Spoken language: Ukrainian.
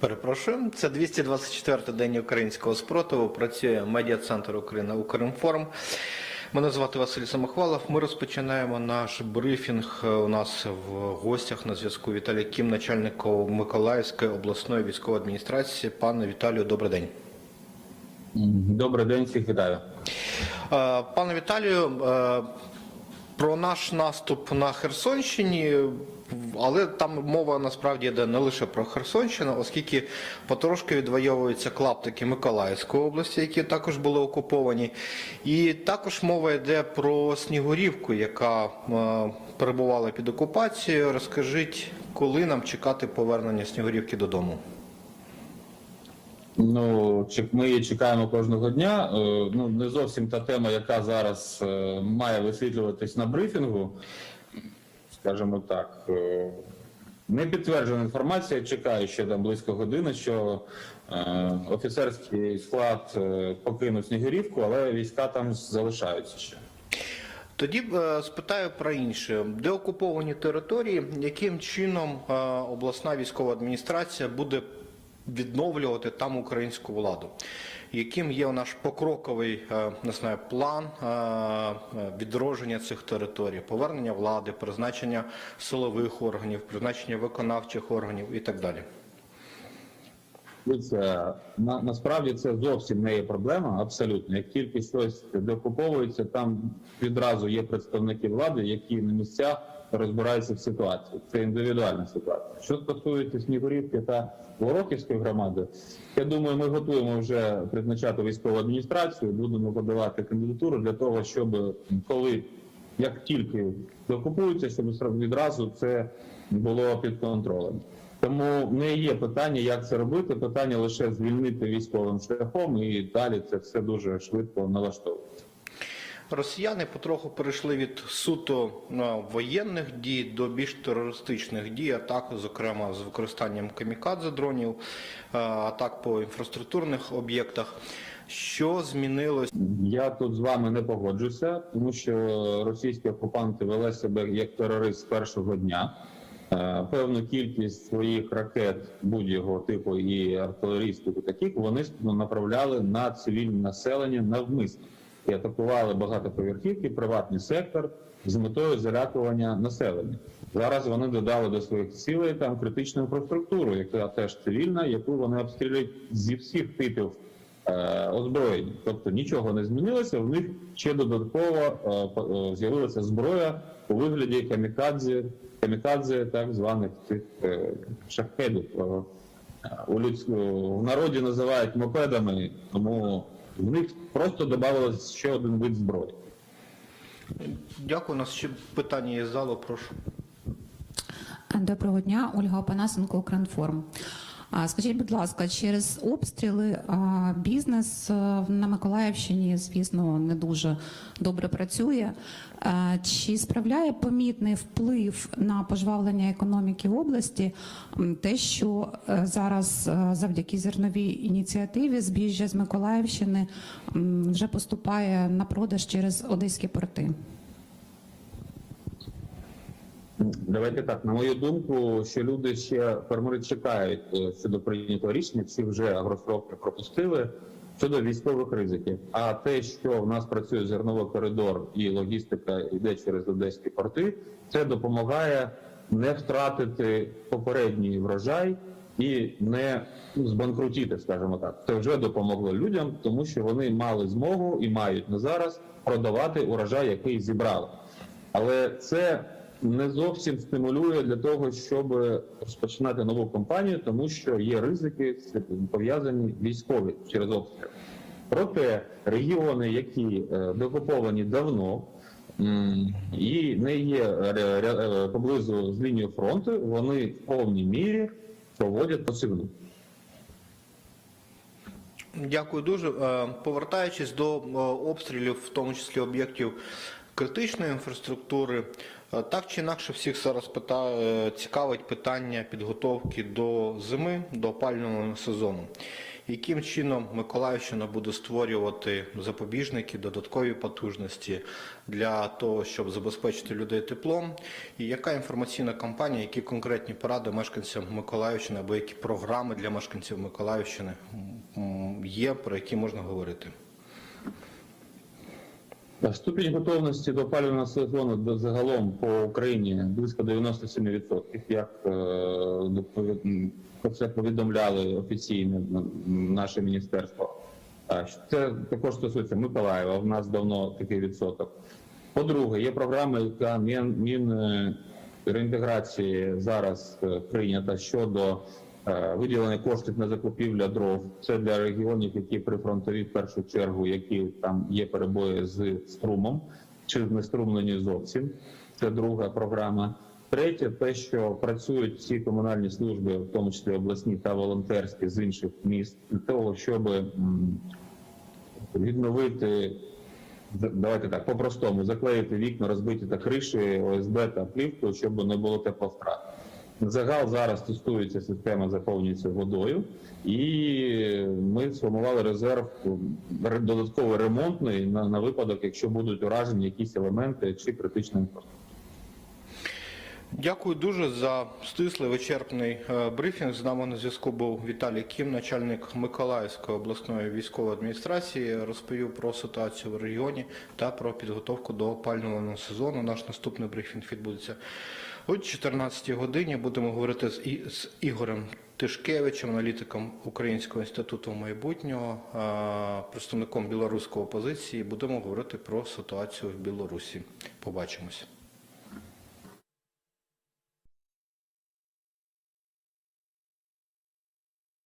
Перепрошую, це 224-й день українського спротиву. Працює медіа-центр України Укрінформ. Мене звати Василь Самохвалов. Ми розпочинаємо наш брифінг. У нас в гостях на зв'язку Віталій Кім, начальник Миколаївської обласної військової адміністрації. Пане Віталію, добрий день. Добрий день, всіх вітаю. Е, Пане Віталію, е, про наш наступ на Херсонщині, але там мова насправді йде не лише про Херсонщину, оскільки потрошки відвоюються клаптики Миколаївської області, які також були окуповані. І також мова йде про Снігурівку, яка е, перебувала під окупацією. Розкажіть, коли нам чекати повернення Снігурівки додому? Ну, ми її чекаємо кожного дня. Е, Ну, не зовсім та тема, яка зараз е, має висвітлюватись на брифінгу. Скажімо так, е, не підтверджена інформація. Чекаю ще там близько години, що е, офіцерський склад е, покинув Снігурівку, але війська там залишаються ще. Тоді е, спитаю про інше. Де окуповані території, яким чином е, обласна військова адміністрація буде відновлювати там українську владу? Яким є наш покроковий е, не знаю, план е, е, відродження цих територій, повернення влади, призначення силових органів, призначення виконавчих органів і так далі? Дивіться, на, насправді це зовсім не є проблема, абсолютно. Як тільки щось деокуповується, там відразу є представники влади, які на місцях розбираються в ситуації. Це індивідуальна ситуація. Що стосується Снігурівки та Вороківської громади, я думаю, ми готуємо вже призначати військову адміністрацію, будемо подавати кандидатуру для того, щоб коли як тільки деокупуються, щоб відразу це було під контролем. Тому не є питання, як це робити. Питання лише звільнити військовим шляхом, і далі це все дуже швидко налаштовується. Росіяни потроху перейшли від суто ну, воєнних дій до більш терористичних дій, атак, зокрема з використанням камікадзе дронів, е, атак по інфраструктурних об'єктах. Що змінилось? Я тут з вами не погоджуся, тому що російські окупанти вели себе як терорист з першого дня. Певну кількість своїх ракет будь-якого типу і артилерійських і таких вони направляли на цивільне населення навмисно і атакували багатоповерхівки, приватний сектор з метою залякування населення. Зараз вони додали до своїх цілей там критичну інфраструктуру, яка теж цивільна, яку вони обстрілюють зі всіх типів е, озброєння. Тобто нічого не змінилося. В них ще додатково е, е, з'явилася зброя у вигляді камікадзе, камікадзе так званих цих шахедів. У людську в народі називають мопедами, тому в них просто додавалось ще один вид зброї. Дякую. У нас ще питання є з залу. Прошу. Доброго дня, Ольга Опанасенко, Укрінформ. А, Скажіть, будь ласка, через обстріли бізнес на Миколаївщині, звісно, не дуже добре працює. Чи справляє помітний вплив на пожвавлення економіки області те, що е, зараз е, завдяки зерновій ініціативі збіжжя з Миколаївщини вже поступає на продаж через одеські порти? Давайте так, на мою думку, що люди ще фермери чекають е, щодо прийнятого рішення, всі вже агростроки пропустили щодо військових ризиків. А те, що в нас працює зерновий коридор і логістика йде через одеські порти, це допомагає не втратити попередній врожай і не збанкрутіти, скажімо так. Це вже допомогло людям, тому що вони мали змогу і мають на зараз продавати урожай, який зібрали. Але це не зовсім стимулює для того, щоб розпочинати нову кампанію, тому що є ризики пов'язані військові через обстріл. Проте регіони, які е, деокуповані давно і не є ре- е, поблизу з лінією фронту, вони в повній мірі проводять посівну. Дякую дуже. Е, Повертаючись до е, обстрілів, в тому числі об'єктів критичної інфраструктури, е, так чи інакше всіх зараз пита- е, цікавить питання підготовки до зими, до опалювального сезону. яким чином Миколаївщина буде створювати запобіжники, додаткові потужності для того, щоб забезпечити людей теплом, і яка інформаційна кампанія, які конкретні поради мешканцям Миколаївщини або які програми для мешканців Миколаївщини є, про які можна говорити. Ступінь готовності до опалювального сезону загалом по Україні близько 97%, як е, про це повідомляли офіційно наше міністерство. Це також стосується Миколаєва. У нас давно такий відсоток. По-друге, є програма, яка Мін, Мін е, зараз е, прийнята щодо виділення коштів на закупівля дров. Це для регіонів, які прифронтові в першу чергу, які там є перебої з струмом чи знеструмлені зовсім. Це друга програма. Третє, те, що працюють всі комунальні служби, в тому числі обласні та волонтерські з інших міст, для того, щоб відновити давайте так по-простому заклеїти вікна, розбиті та криші, ОСБ та плівку, щоб не було тепловтрат. Загал зараз тестується система, заповнюється водою, і ми сформували резерв м, додатковий ремонтний на, на випадок, якщо будуть уражені якісь елементи чи критична інфраструктура. Дякую дуже за стислий вичерпний е, брифінг. З нами на зв'язку був Віталій Кім, начальник Миколаївської обласної військової адміністрації. Розповів про ситуацію в регіоні та про підготовку до опалювального сезону. Наш наступний брифінг відбудеться о 14 годині. Будемо говорити з, з Ігорем Тишкевичем, аналітиком Українського інституту майбутнього, представником білоруської опозиції. Будемо говорити про ситуацію в Білорусі. Побачимось.